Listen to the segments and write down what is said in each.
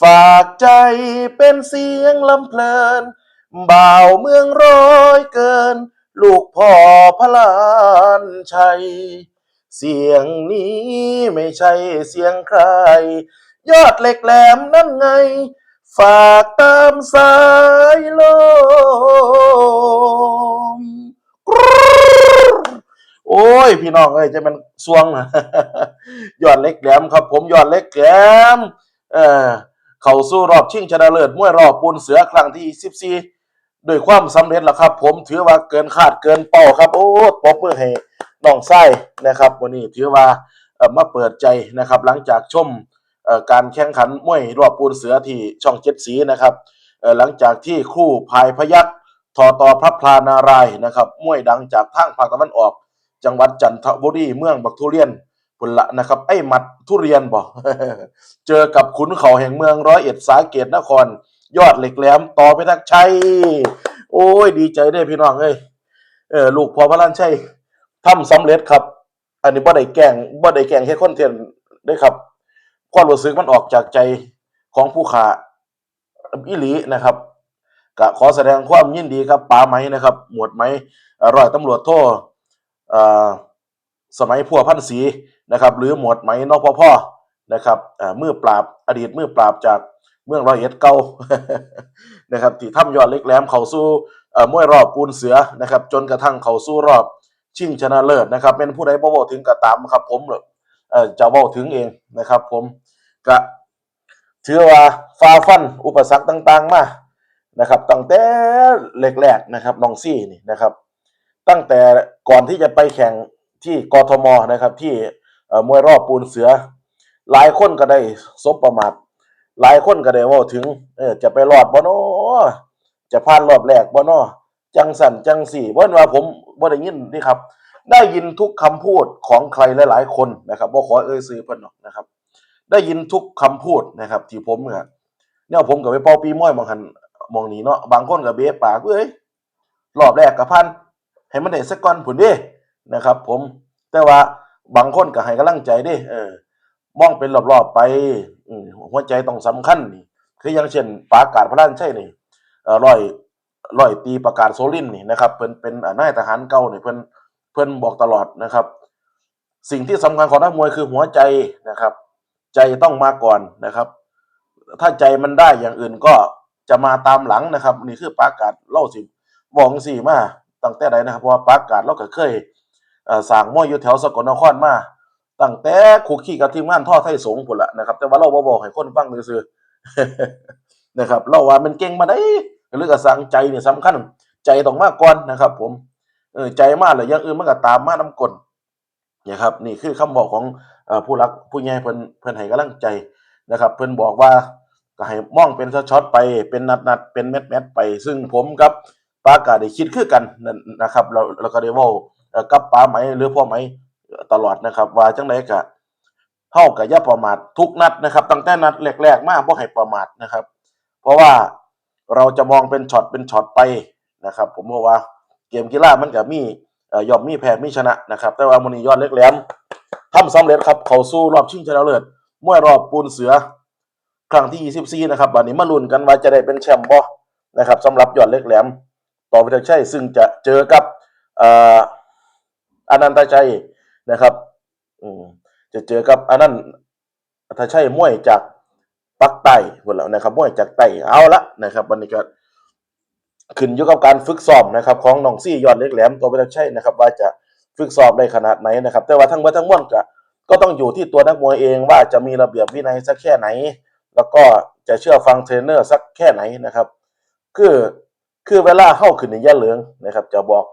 ฝากใจเป็นเสียงลำเพลิน บ่าวเมืองร้อยเกิน ลูกพ่อพระลานชัย เสียงนี้ไม่ใช่เสียงใคร ยอดเหล็กแหลมนั่นไง ฝากตามสายลมโอ้ย พี่น้องเอ้ยจะเป็นสวงนะยอดเล็กแหลมครับ ผมยอดเล็กแหลม เออ เข้าสู่รอบชิงชนะเลิศมวยรอบปูนเสือครั้งที่ 14ด้วยความสำเร็จแล้วครับ ผมถือว่าเกินคาดเกินเป้าครับ โอ้ปรบมือให้น้องไส้นะครับ วันนี้ถือว่ามาเปิดใจนะครับ หลังจากชมเอ่อการแข่งขันมวยรอบปูนเสือที่ช่องเจ็ดสีนะครับหลังจากที่คู่พายพยักทอตอพระพลานารายนะครับมวยดังจากทางภาคตะวันออก จังหวัดจันทบุรีเมืองบักทุเรียน พุ่นละนะครับ ไอ้หมัดทุเรียนบ่เจอกับขุนเขาแห่งเมืองร้อยเอ็ดสาเกตนคร ยอดเหล็กแหลมต่อไปทักชัย โอ้ย ดีใจเด้พี่น้องเอ้ยเออลูกพอพระลันชัยทำสำเร็จครับ อันนี้บ่ได้แกงบ่ได้แกงเฮ็ดคอนเทนต์เด้ครับความรู้สึกมันออกจากใจของผู้ขาอีหลีนะครับก็ขอแสดงความยินดีกับป๋าไหมนะครับ หมวดไหมเอ่อร้อยตำรวจโทเอ่อสมัยพัวพันศรี นะครับหรือหมวดไหมนพพ่อนะครับเอ่อมือปราบอดีตมือปราบจากเมืองร้อยเอ็ดเก่านะครับที่ทำยอดเล็กแหลมเขาสู่เอ่อมวยรอบปูนเสือนะครับจนกระทั่งเขาสู่รอบชิงชนะเลิศนะครับเป็นผู้ใดบ่เว้าถึงก็ตามครับผมเอ่อจะเว้าถึงเองนะครับผมก็ถือว่าฝ่าฟันอุปสรรคต่างๆมานะครับตั้งแต่แรกๆนะครับน้องซี่นี่นะครับ ตั้งแต่ก่อนที่จะไปแข่งที่กทมนะครับที่ มวยรอบปูนเสือ หลายคนก็ได้สบประมาทหลายคนก็ได้ว่าถึงเออจะไปรอดบ่นาะจะผ่านรอบแรกบ่นาะจังสันจังสี่เพิ่นว่าผมบ่ได้ยินนี่ครับ ได้ยินทุกคำพูดของใครหลาย ๆ คนนะครับบ่ขอเอ่ยชื่อเพิ่นหรอกนะครับ ได้ยินทุกคำพูดนะครับที่ผมเนี่ยเนี่ยผมก็ไปเป่าปีม้อยบางหันมองนี้เนาะบางคนก็เบะปากเอ้ยรอบแรกก็พันให้มันได้สักก่อนพุ่นด้นะครับ ผมแต่ว่า บางคนก็ให้กำลังใจเด้เออมองเป็นรอบๆไปหัวใจต้องสำคัญนี่คืออย่างเช่นปากาศพระราชใช่นี่อ่อร้อยร้อยตีประกาศโซลินนี่นะครับเพิ่นเป็นนายทหารเก่านี่เพิ่นเพิ่นบอกตลอดนะครับ สิ่งที่สำคัญของนักมวยคือหัวใจนะครับ ใจต้องมาก่อนนะครับ ถ้าใจมันได้อย่างอื่นก็จะมาตามหลังนะครับ นี่คือปากาศเล่าสิบอกจั่งสี่มาตั้งแต่ใดนะครับเพราะว่าปากาศเราก็เคย สร้างมวยอยู่แถวสกลนครมาตั้งแต่คุกคีกับทีมงานท่อไทยสงฆ์พุ่นละนะครับ แต่ว่าเราบ่บอกให้คนฟังซื่อนะครับเราว่ามันเก่งมาได้หรือก็สั่งใจเนี่ยสำคัญ ใจต้องมาก่อนนะครับ ผมเออใจมาแล้วอย่างอื่นมันก็ตามมานํกลนะครับ นี่คือคำบอกของผู้รักผู้ใหญ่เพิ่นเพิ่นให้กำลังใจนะครับ เพิ่นบอกว่าก็ให้มองเป็นช็อตไปเป็นนัดๆเป็นแมตช์ๆไป ซึ่งผมกับปากาได้คิดคือกันนะครับเราเราก็ได้ว้าเอ่อ กับป้าไหมหรือพ่อไหมตลอดนะครับ ว่าจังไดก็เฮาก็อย่าประมาททุกนัดนะครับ ตั้งแต่นัดแรกๆมากบ่ให้ประมาทนะครับ เพราะว่าเราจะมองเป็นช็อตเป็นช็อตไปนะครับ ผมเพราะว่าเกมกีฬามันก็มีอยอมมีแพ้มีชนะนะครับ แต่ว่ามื้อนี้ยอดเล็กแหลมทำสำเร็จครับเขาสู่รอบชิงชนะเลิศมวยรอบปูนเสือครั้งที่ 24 นะครับบัดนี้มาลุ้นกันว่าจะได้เป็นแชมป์บ่นะครับสำหรับยอดเล็กแหลม ต่อไปจากชัยซึ่งจะเจอกับ อนันตชัยนะครับอืจะเจอกับอนันถ้าใช่มวยจากปักใต้พุ่นแล้วนะครับมวยจากใต้เอาละนะครับวันนี้ก็ขึ้นอยู่กับการฝึกซ้อมนะครับ ของน้องซี่ยอดเล็กแหลมตัวเป็นใช่นะครับ ว่าจะฝึกซ้อมได้ขนาดไหนนะครับ แต่ว่าทั้งหมดทั้งมวลก็ก็ต้องอยู่ที่ตัวนักมวยเองว่าจะมีระเบียบวินัยสักแค่ไหน แล้วก็จะเชื่อฟังเทรนเนอร์สักแค่ไหนนะครับ คือคือเวลาเข้าขึ้นในย่าเหลืองนะครับ จะบอก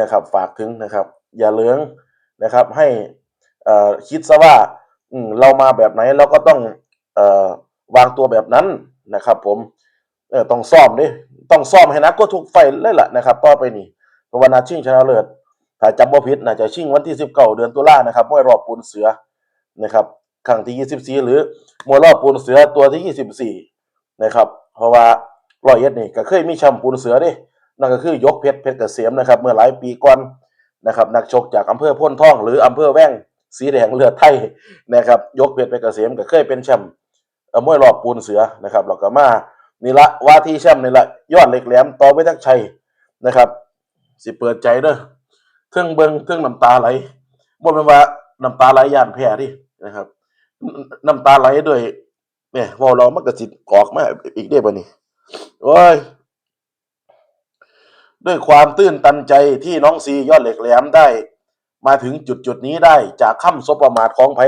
นะครับฝากถึงนะครับ อย่าเลืองนะครับ ให้คิดซะว่าเรามาแบบไหนเราก็ต้องอวางตัวแบบนั้นนะครับผมต้องซ้อมดิต้องซ้อมให้นักก็ทุกไฟเลยล่ะนะครับต่อไปนี่เพราะว่านาชิงชนะเลิศถ้าจำบ่ผิดน่าจะชิงวันที่19เก้าเดือนตุลานะครับมวยรอบปูนเสือนะครับครั้งที่24หรือมวยรอบปูนเสือตัวที่24นะครับเพราะว่ารอยเอ็ดนี่ก็เคยมีแชมป์ปูนเสือดินั่นก็คือยกเพชรเพชรเกษมนะครับ เมื่อหลายปีก่อน นะครับนักชกจากอำเภอพ้นท่อง หรืออำเภอแว่งสีแดงเลือดไทยนะครับยกเพชรไปเกษมก็เคยเป็นแชมป์อมวยรอบปูนเสือนะครับแล้วก็มานี่ละว่าที่แชมป์นี่ละยอดเหล็กแหลมต่อไปทักชัยนะครับสิเปิดใจเด้อเทิงเบิงเทิงน้ำตาไหลบ่แม่นว่าน้ำตาไหลย่านแพ้ดินะครับน้ำตาไหลด้วยเนี่ยว้าเรามันก็สิกอกมาอีกเด้บัดนี้โอ้ย ด้วยความตื้นตันใจที่น้องซียอดเหล็กแหลมได้ มาถึงจุดจุดนี้ได้จากคำสบประมาทของไผ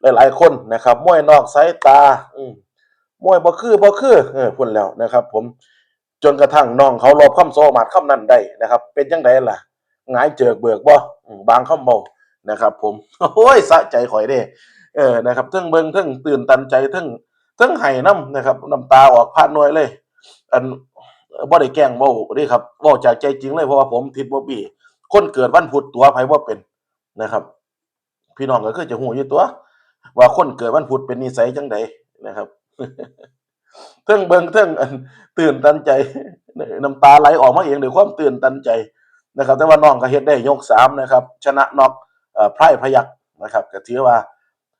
หลาย ๆ คนนะครับมวยนอกสายตา อืมมวยบ่คือบ่คือเออพุ่นแล้วนะครับ ผมจนกระทั่งน้องเขารอบคำสบประมาทคำนั้นได้นะครับ เป็นจังไดล่ะหงายเจิกเบิกบ่บางคำเบานะครับ ผมโอ้ยสะใจข่อยเด้เออนะครับทั้งเบิงทั้งตื่นตันใจทั้งทั้งไห้น้ำนะครับน้ำตาออกผ่านน่วยเลย อัน บ่ได้แกล้งเว้าเด้ครับเว้าจากใจจริงเลยเพราะว่าผมทิดบ่บี้คนเกิดวันพุธตัวไผบ่เป็นนะครับ พี่น้องก็คือจะฮู้อยู่ตัว ว่าคนเกิดวันพุธเป็นนิสัยจังใดนะครับเทิงเบิงเทิงตื่นตันใจน้ำตาไหลออกมาเองด้วยความตื่นตันใจนะครับ แต่ว่าน้องก็เฮ็ดได้ยกสามนะครับ ชนะน็อกเอ่อไพร่พยักนะครับก็ถือว่า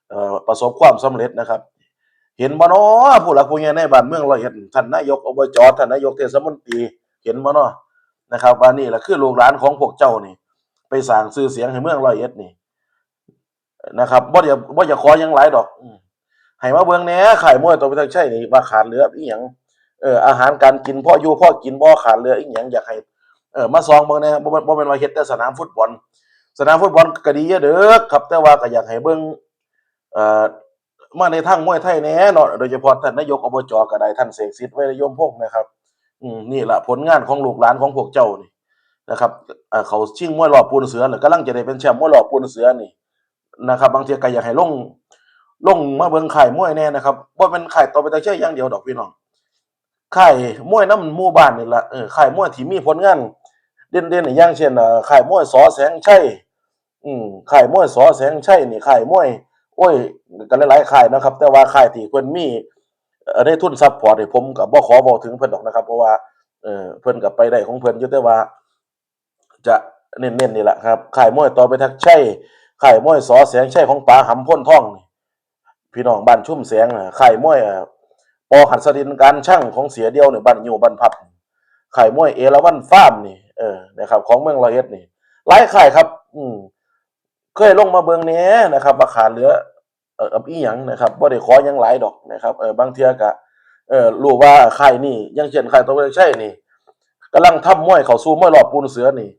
เอ่อประสบความสำเร็จนะครับ เห็นบ่เนาะผู้หลักผู้ใหญ่ในบ้านเมืองเร้อยเอ็ดท่านนายกอบจท่านนายกเทศมนตรีเห็นบ่เนาะนะครับว่านี่แหละคือลูกหลานของพวกเจ้านี่ ไปสร้างชื่อเสียงให้เมืองร้อยเอ็ดนี่นะครับบ่อย่าบ่อย่าขอหยังหลายดอกให้มาเบิ่งแหน่ขายมวยตัวไปทางใช่นี่ว่าขาดเหลืออีหยังเอออาหารการกินพ่ออยู่พ่อกินบ่ขาดเหลืออีหยังอยากให้เออมาซองเบิ่งแหน่บ่บ่แม่นว่าเฮ็ดแต่สนามฟุตบอล สนามฟุตบอลก็ดีเยอะเด้อครับแต่ว่าก็อยากให้เบิ่งเอ่อ มาในทางมวยไทยแน่นาะโดยเฉพาะท่านนายกอบจก็ไดท่านเสกสิทธิ์ไว้ยมพงนะครับ อืมนี่แหละผลงานของลูกหลานของพวกเจ้านี่นะครับเขาชิงมวยรอปูนเสือแล้วกำลังจะได้เป็นแชมป์มวยรอปูนเสือนี่นะครับ บางทีก็อยากให้ลงลงมาเบิ่งค่มวยแน่นะครับบ่าเป็นค่ต่อไปแต่เชื่ออย่างเดียวดอกพี่น้องค่มวยน้ำหมู่บ้านนี่แหละเออค่มวยที่มีผลงานเด่นๆนี่อย่างเช่นเอ่อค่ายมวยสอแสงชัยอืมค่มวยสอแสงชัยนี่ค่ายมวย โอ้ยกันหลายๆค่ายนะครับ แต่ว่าค่ายที่เพิ่นมีอ่อได้ทุนซัพพอร์ตให้ผมก็บ่ขอบอกถึงเพิ่นดอกนะครับ เพราะว่าเออเพิ่นก็ไปได้ของเพิ่นอยู่แต่ว่า จะเน้นๆนี่แหละครับค่ายมวยต่อไปทักชัยค่ายมวยสอแสงชัยของป๋าหำพ่นท่อง พี่น้องบ้านชุ่มแสงน่ะค่ายมวยเอ่อปอหัสดินการช่างของเสียเดียวเนี่ยบ้านอยู่บ้านพับค่ายมวยเอราวัณฟาร์มนี่เออนะครับของเมืองรอยเอ็ดนี่หลายค่ายครับ อืม เคยลงมาเบิ่งแหน่นะครับว่าขาดเหลือเอ่ออีหยังนะครับบ่ได้ขอหยังหลายดอกนะครับเออบางเทื่อก็เออรู้ว่าค่ายนี้อย่างเช่นค่ายตะวันใช่นี่กำลังทำมวยเข้าสู่มวยรอบปูนเสือนี่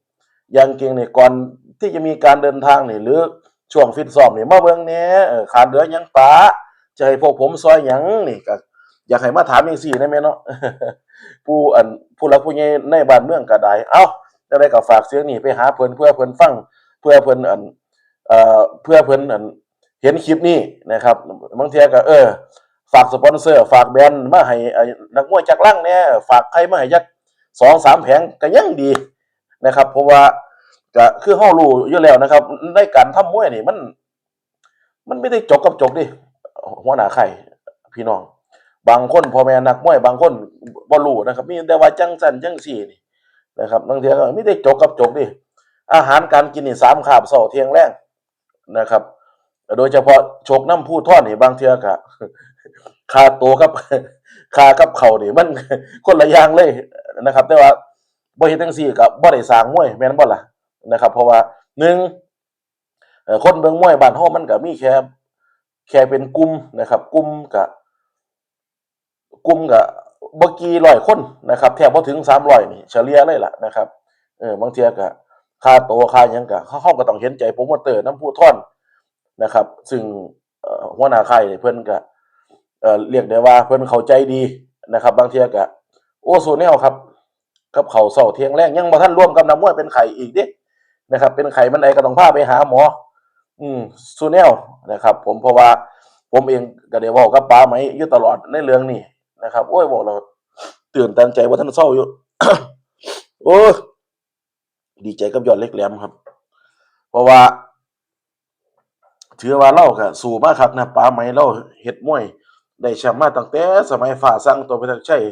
ย่างเก่งนี่ก่อนที่จะมีการเดินทางนี่หรือช่วงฟิตซ้อมนี่มาเบิ่งแหน่เออขาดเหลือหยังปะจะให้พวกผมซอยหยังนี่ก็อยากให้มาถามจังซี่ได้แม่เนาะผู้อันผู้หลักผู้ใหญ่ในบ้านเมืองก็ได้เอ้าจังได๋ก็ฝากเสียงนี้ไปหาเพิ่นเพื่อเพิ่นฟังเพื่อเพิ่นอัน เอ่อเพื่อเพิ่นอันเห็นคลิปนี้นะครับบางเทียก็เออ ฝากสปอนเซอร์ ฝากแบรนด์มาให้นักมวยจักลั่งเนี่ยฝากใครมาให้จักสองสามแผงก็ยังดีนะครับ เพราะว่าก็คือเฮารู้อยู่แล้วนะครับ ในการทำมวยนี่มัน มันไม่ได้จบกับจบดิหัวหน้าไข่พี่น้อง บางคนพอแม่นักมวยบางคนบ่รู้นะครับ มีแต่ว่าจังสั่นจังซี่นี่นะครับบางทีก็ไม่ได้จบกับจบดิอาหารการกินนี่สามคาบเช้าเทียงแรง นะครับ โดยเฉพาะโชกน้ำผู้ท่อนนี่บางเทื่อก็ค่าตัวกับคากับเขาวนี่มันคนละอย่างเลยนะครับ แต่ว่าบ่เฮ็ดจังซี่ก็บ่ได้สร้างมวยแม่นบ่ล่ะนะครับ เพราะว่าหนึ่งคนเบิ่งมวยบ้านเฮามันก็มีแค่แค่เป็นกลุ่มนะครับกลุ่มก็กลุ่มก็บ่กี่ร้อยคนนะครับแทบบ่ถึง300นี่เฉลี่ยเลยล่ะนะครับเออบางเทียก็ ค่าโตวค่าหยังก็เขาเขาก็ต้องเห็นใจโปรโมเตอร์น้ำผู้ท่อนนะครับ ซึ่งหัวหน้าค่ายเพิ่อนก็เออเรียกได้ว่าเพิ่อนเข้าใจดีนะครับ บางเทียก็โอ้สูแนวครับกับเขาวเช้าเที่ยงแรงยังบ่ทันร่วมกับนักมวยเป็นไข้อีกด้นะครับ เป็นไข้มันใดก็ต้องพาไปหาหมอ อืมสูแนวนะครับ ผมเพราะว่าผมเองก็ได้เว้ากับป้าไหมอยู่ตลอดในเรื่องนี้นะครับ โอ้ยบอกเราตื่นตันใจว่าท่านเศร้าอยู่ โอ้ย ดีใจกับยอดเล็กแหลมครับ เพราะว่าถือว่าเราก็สู้มาคักนะป๋าไหมเราเฮ็ดมวย ได้แชมป์มาตั้งแต่สมัยฝ่าสั่งตัวพิทักษ์ชัย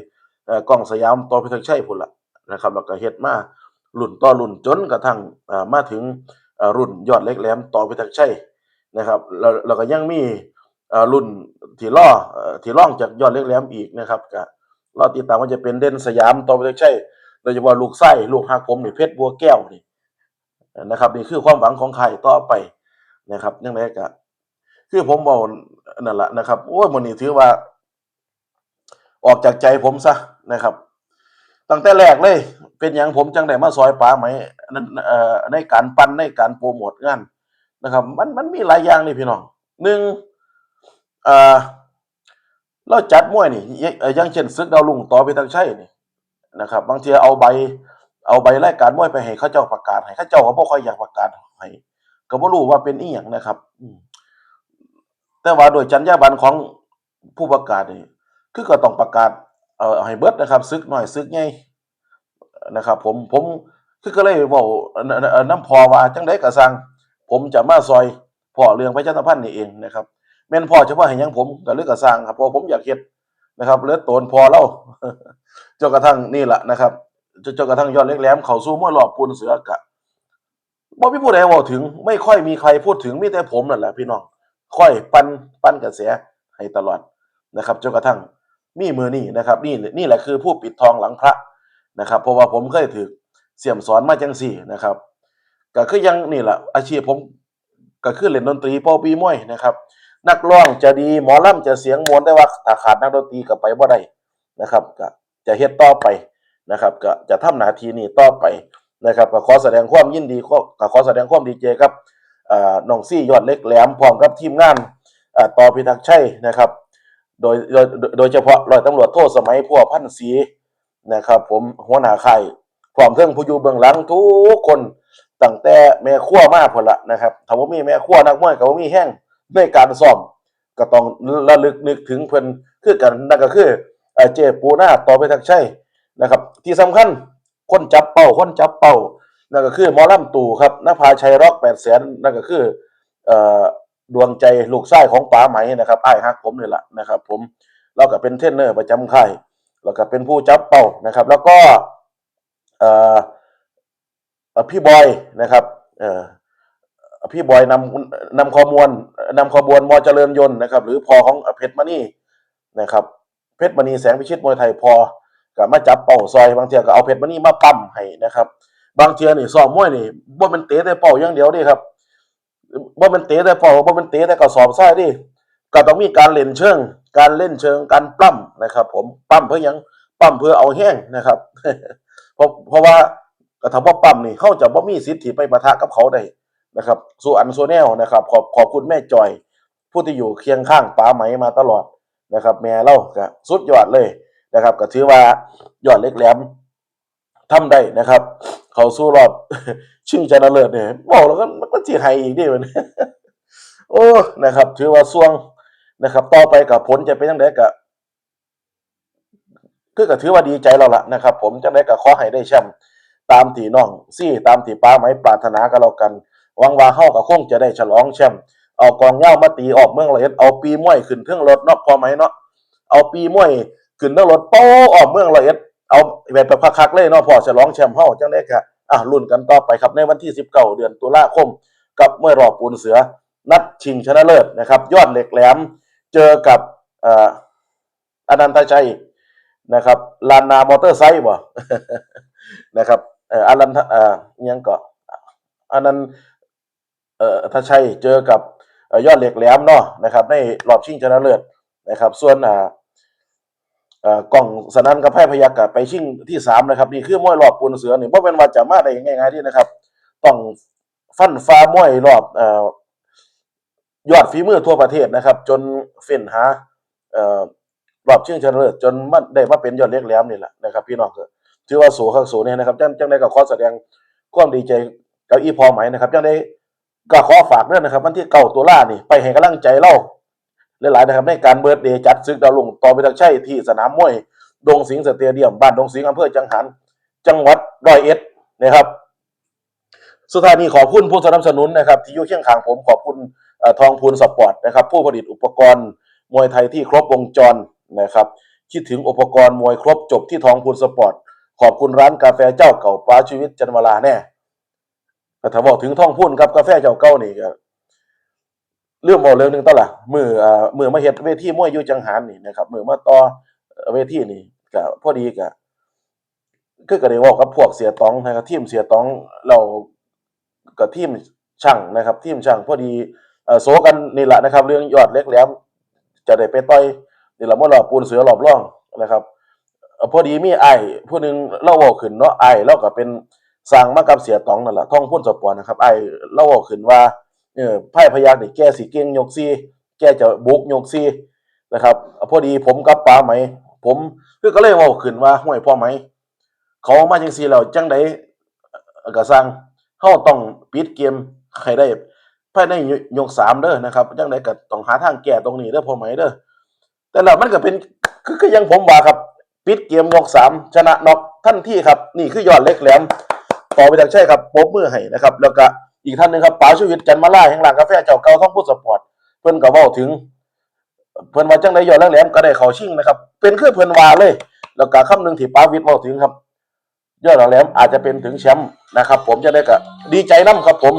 กล้องสยามตัวพิทักษ์ชัยพุ่นละนะครับแล้วก็เฮ็ดมารุ่นต่อรุ่นจนกระทั่งมาถึงรุ่นยอดเล็กแหลมต่อพิทักษ์ชัยนะครับแล้วแล้วก็ยังมีรุ่นที่ล่อที่ล่องจากยอดเล็กแหลมอีกนะครับก็รอติดตามว่าจะเป็นเด่นสยามต่อไปใช่ โดยเฉพาะลูกไส้ลูกหักผมนี่เพชรบัวแก้วนี่นะครับ นี่คือความหวังของใครต่อไปนะครับยังไงก็คือผมบอกนั่นแหละนะครับโอ้ยมันนี่ถือว่า ออกจากใจผมซะนะครับ ตั้งแต่แรกเลย เป็นอย่างผมจังได้มาซอยป๋าไหมนั่นในการปั้นในการโปรโมทงานนะครับ มันมันมีหลายอย่างนี่พี่น้องหนึ่งเราจัดมวยนี่ยเอ่ออย่างเช่นศึกดาวลุงต่อไปทางชัยนี่ นะครับ บางทีเอาใบ เอาใบรายการมวยไปให้เขาเจ้าประกาศให้เขาเจ้าก็บ่ค่อยอยากประกาศให้ก็บ่รู้ว่าเป็นอีหยังนะครับแต่ว่าโดยจรรยาบรรณของผู้ประกาศนี่คือก็ต้องประกาศเอ่อให้เบิดนะครับศึกน้อยศึกใหญ่นะครับ ผมผมคือก็เลยเว้าเอ่อเอ่อน้ำพอว่าจังได๋ก็สั่งผมจะมาซอยพ่อเรื่องประชาสัมพันธ์นี่เองนะครับแม่นพ่อเฉพาะให้ยังผมก็เลยก็สร้างครับเพราะผมอยากเฮ็ด นะครับเลือโตนพอแล้วจนกระทั่งนี่แหละนะครับจนจกระทั่งยอดเล็กแหลมเขาสู่มวยรอบปูนเสือกะบ่มีผู้ใดเว้าถึง ไม่ค่อยมีใครพูดถึงมีแต่ผมนั่นแหละพี่น้องค่อยปั้นปั้นกระแสให้ตลอดนะครับจนกระทั่งมีมือนี่นะครับ นี่นี่แหละคือผู้ปิดทองหลังพระนะครับ เพราะว่าผมเคยถูกเสี่ยมสอนมาจังซี่นะครับ ก็คือยังนี่แหละอาชีพผมก็คือเล่นดนตรีเป่าปีมวยนะครับ นักร้องจะดีหมอลำจะเสียงมวลได้ว่าถ้าขาดนักดนตรีก็ไปบ่ได้นะครับก็จะเฮ็ดต่อไปนะครับก็จะทำหน้าที่นี้ต่อไปนะครับก็ขอแสดงความยินดีก็ขอแสดงความดีใจครับอ่าน้องซี่ยอดเล็กแหลมพร้อมกับทีมงานอ่าต่อพิทักษ์ชัยนะครับโดยโดยโดยเฉพาะร้อยตำรวจโทษสมัยพัวพันศรีนะครับ ผมหัวหน้าค่ายพร้อมเทั้งผู้อยู่เบื้องหลังทุกคนตั้งแต่แม่ครัวมาพุ่นละนะครับถ้าบ่มีแม่ครัวนักมวยก็บ่มีแห้ง ในการซ้อมก็ต้องระลึกนึกถึงเพิ่นคือกันนั่นก็คือเจปูหน้าต่อไปทักชัยนะครับ ที่สำคัญคนจับเป้าคนจับเป้านั่นก็คือมอลำตู่ครับนภาชัยร็อก8 0 0 0 0นั่นก็คือเอ่อดวงใจลูกชายของป๋าไหมนะครับไอ้ฮักผมนี่แหละนะครับ ผมเราก็เป็นเทรนเนอร์ประจำค่ายแล้วก็เป็นผู้จับเป้านะครับ แล้วก็เอ่อพี่บอยนะครับเอ่อ พี่บอยนำนำขบวนนำขบวนมอเจริญยนต์นะครับ หรือพอของเพชรมณีนะครับ เพชรมณีแสงพิชิตมวยไทยพอก็มาจับเป่าซอยบางเทียก็เอาเพชรมณีมาปั้มให้นะครับ บางเทียนี่ซ้อมมวยนี่บ่แมันเตะแต่เป่าอย่างเดียวดิครับบ่แมันเตะแต่เป่าบ่แมันเตะแต่กระสอบทรายดิก็ต้องมีการเล่นเชิง การเล่นเชิงการปล้ำนะครับ ผมปล้ำเพื่อยังปล้ำเพื่อเอาแห้งนะครับ เพราะเพราะว่าก็ถ้าบ่ปล้ำนี่เขาจะบ่มีสิทธิ์ไปปะทะกับเขาได้ นะครับสู่อันโซแนลนะครับขอบขอบคุณแม่จอย ผู้ที่อยู่เคียงข้างป๋าไหมมาตลอดนะครับ แม่เล่าก็สุดยอดเลยนะครับ ก็ถือว่ายอดเล็กแหลมทำได้นะครับ เขาสู้รอบชิงชนะเลิศเนี่ยบอกแล้วก็มันก็จีไฮอีกดิมันโอ้นะครับ ถือว่าส่วงนะครับ ต่อไปกับผลจะเป็นยังไงกับคือก็ถือว่าดีใจเราละนะครับ ผมจังไดก็ขอให้ได้แชมป์ตามที่น้องซี่ตามที่ป้าไหมปรารถนากันแล้วกัน หวังว่าเฮาก็คงจะได้ฉลองแชมป์เอากองเย้ามาตีออกเมืองละเอียดเอาปีมวยขึ้นเทิงรถเนาะพอไหมเนาะเอาปีมวยขึ้นเทิงรถโป้ออกเมืองละเอียดเอาแบบไปคักเลยเนาะพอฉลองแชมป์เฮาจังได๋ก็อะลุ้นกันต่อไปครับในวันที่ 19 เดือนตุลาคม กับเมวยรอบปูนเสือนัดชิงชนะเลิศนะครับ ยอดเหล็กแหลมเจอกับอ่อนันตชัยนะครับลานนามอเตอร์ไซค์บ่นะครับเอ่ออลันเอ่อยังก็อันนั้น เอ่อถ้าใช่เจอกับออยอดเหล็กแหลมเนาะนะครับในรอบชิงชนะเลิศนะครับ ส่วนอ่าเอ่อกล่องสนันกับไพ่พยักกับไปชิงที่สามนะครับนี่คือมวยรอบปูนเสือนี่เพราะเป็นว่าจะมาได้ง่ายๆที่นะครับ ต้องฟันฟ้ามวยรอบเอ่อยอดฝีมือทั่วประเทศนะครับ จนเฟ้นหาเอ่อรอบชิงชนะเลิศจนมันได้มาเป็นยอดเหล็กแหลมนี่แหละนะครับ พี่น้องถือว่าสูงข้างสูงเนี่ยนะครับจังจังได้ก็ขอแสดงความดีใจกับอีพอไหมนะครับจังได้ ก็ขอฝากด้วยนะครับวันที่เก้าตุลานี่ไปให้กำลังใจเราหลายๆนะครับในการเบิร์ดเดย์จัดซึกดาวลุงต่อไปทางชัยที่สนามมวยดงสิงห์สเตเดียมบ้านดงสิงห์อำเภอจังหัน จังหวัดร้อยเอ็ดนะครับ สุดท้ายนี้ขอบคุณผู้สนับสนุนนะครับ ที่อยู่เคียงข้างผมขอบคุณอทองพูนสปอร์ตนะครับ ผู้ผลิตอุปกรณ์มวยไทยที่ครบวงจรนะครับคิดถึงอุปกรณ์มวยครบจบที่ทองพูนสปอร์ตขอบคุณร้านกาแฟเจ้าเก่าป้าชีวิตจันวลาแน่ ถ้าบอกถึงท่องพูนครับกาแฟเจ้าเก่านี่ก็เรื่องบอกเรื่องหนึ่งต่อละมือเอ่อมือมาเฮ็ดเวทีมวยอยู่จังหารนี่นะครับมือมาต่อเวทีนี่ก็พอดีก็คือก็ได้เว้ากับพวกเสียตองนะครับทีมเสียตองเรากับทีมช่างนะครับ ทีมช่างพอดีเอ่อโซกันนี่แหละนะครับ เรื่องยอดเล็กแหลมจะได้ไปต่อยนี่แหล่ะบ่รอบปูนเสือรอบร่องนะครับพอดีมีไอ้ผู้หนึงเล่าเว้าขึ้นเนาะไอ้ายเราก็เป็น สร้างมากับเสียตองนั่นแหละท่องพูนสปอร์ตนะครับไอ้เล่าขึ้นว่าเออไพ่พยักนี่แกสิเก่งยกซีแกจะบุกยกซีนะครับพอดีผมกับป๋าไหม ผมคือก็เลยเว้าขึ้นว่าห้วยพ่อไหม เขามาจังซี่แล้วจังไดเอ่อก็สร้างเฮาต้องปิดเกมให้ได้ภายในยกสามเด้อนะครับจังไดก็ต้องหาทางแก้ตรงนี้เด้อพ่อไหมเด้อแต่ล้วมันก็เป็นคือยังผมว่าครับ ปิดเกมยกสามชนะน็อกทันที่ครับ นี่คือยอดเล็กแหลม อไปจากใช่ครับปรบมือให้นะครับ แล้วก็อีกท่านหนึ่งครับป๋าชูวิทย์จันมาล่าแห่งร้านกาแฟเจ้าเก่าท่องพูดสปอร์ตเพิ่อนก็เว้าถึง เพิ่อนว่าจังได๋ยอดแหลมก็ได้เขาชิงนะครับ เป็นคือเพิ่อนว่าเลย แล้วก็คำหนึงที่ป๋าวิทย์เว้าถึงครับยอดแหลมอาจจะเป็นถึงแชมป์นะครับ ผมจะได้ก็ดีใจนํครับผม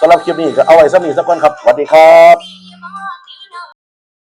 สำหรับคลิปนี้ก็เอาไว้สำนี้สักก่อนครับสวัสดีครับ